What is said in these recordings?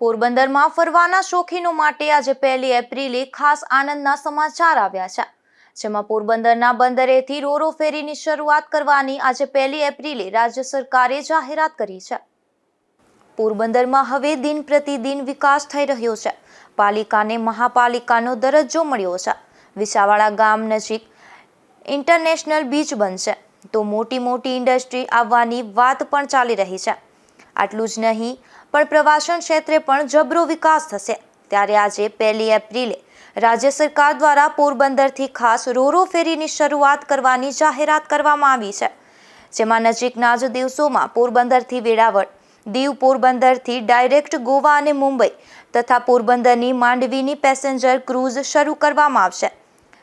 પોરબંદરમાં ફરવાના શોખીનો માટે આજે પહેલી એપ્રિલે ખાસ આનંદના સમાચાર આવ્યા છે. જેમાં પોરબંદરના બંદરેથી રોરો ફેરીની શરૂઆત કરવાની આજે પહેલી એપ્રિલે રાજ્ય સરકારે જાહેરાત કરી છે. પોરબંદરમાં હવે દિન પ્રતિદિન વિકાસ થઈ રહ્યો છે. પાલિકાને મહાપાલિકાનો દરજ્જો મળ્યો છે. વિસાવાડા ગામ નજીક ઇન્ટરનેશનલ બીચ બનશે. તો મોટી મોટી ઇન્ડસ્ટ્રી આવવાની વાત પણ ચાલી રહી છે. આટલું જ નહીં, પણ પ્રવાસન ક્ષેત્રે પણ જબરો વિકાસ થશે. ત્યારે આજે પહેલી એપ્રિલે રાજ્ય સરકાર દ્વારા પોરબંદરથી ખાસ રોરો ફેરીની શરૂઆત કરવાની જાહેરાત કરવામાં આવી છે. જેમાં નજીકના જ દિવસોમાં પોરબંદરથી વેળાવળ, દીવ પોરબંદરથી ડાયરેક્ટ ગોવા અને મુંબઈ તથા પોરબંદરની માંડવીની પેસેન્જર ક્રૂઝ શરૂ કરવામાં આવશે.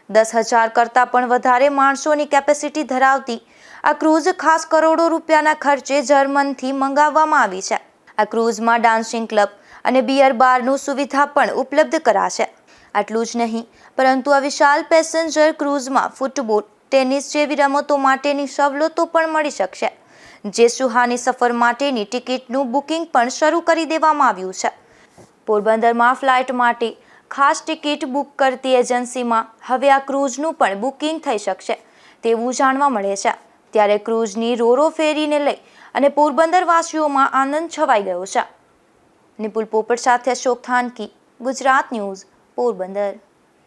દસ હજાર કરતાં પણ વધારે માણસોની કેપેસિટી ધરાવતી આ ક્રૂઝ ખાસ કરોડો રૂપિયાના ખર્ચે જર્મનથી મંગાવવામાં આવી છે. આ ક્રૂઝમાં ડાન્સિંગ ક્લબ અને બિયર બારનું સુવિધા પણ ઉપલબ્ધ કરાશે. આટલું જ નહીં, પરંતુ આ વિશાલ પેસેન્જર ક્રૂઝમાં ફૂટબોલ, ટેનિસ જેવી રમતો માટેની સવલતો પણ મળી શકશે, જે સુહાની સફર માટેની ટિકિટનું બુકિંગ પણ શરૂ કરી દેવામાં આવ્યું છે. પોરબંદરમાં ફ્લાઇટ માટે ખાસ ટિકિટ બુક કરતી એજન્સીમાં. હવે આ ક્રૂઝનું પણ બુકિંગ થઈ શકશે, તેવું જાણવા મળે છે. ત્યારે ક્રૂઝની રોરો ફેરીને લઈ અને પોરબંદરવાસીઓમાં આનંદ છવાઈ ગયો છે. નિપુલ પોપટ સાથે અશોક થાનકી, ગુજરાત ન્યૂઝ, પોરબંદર.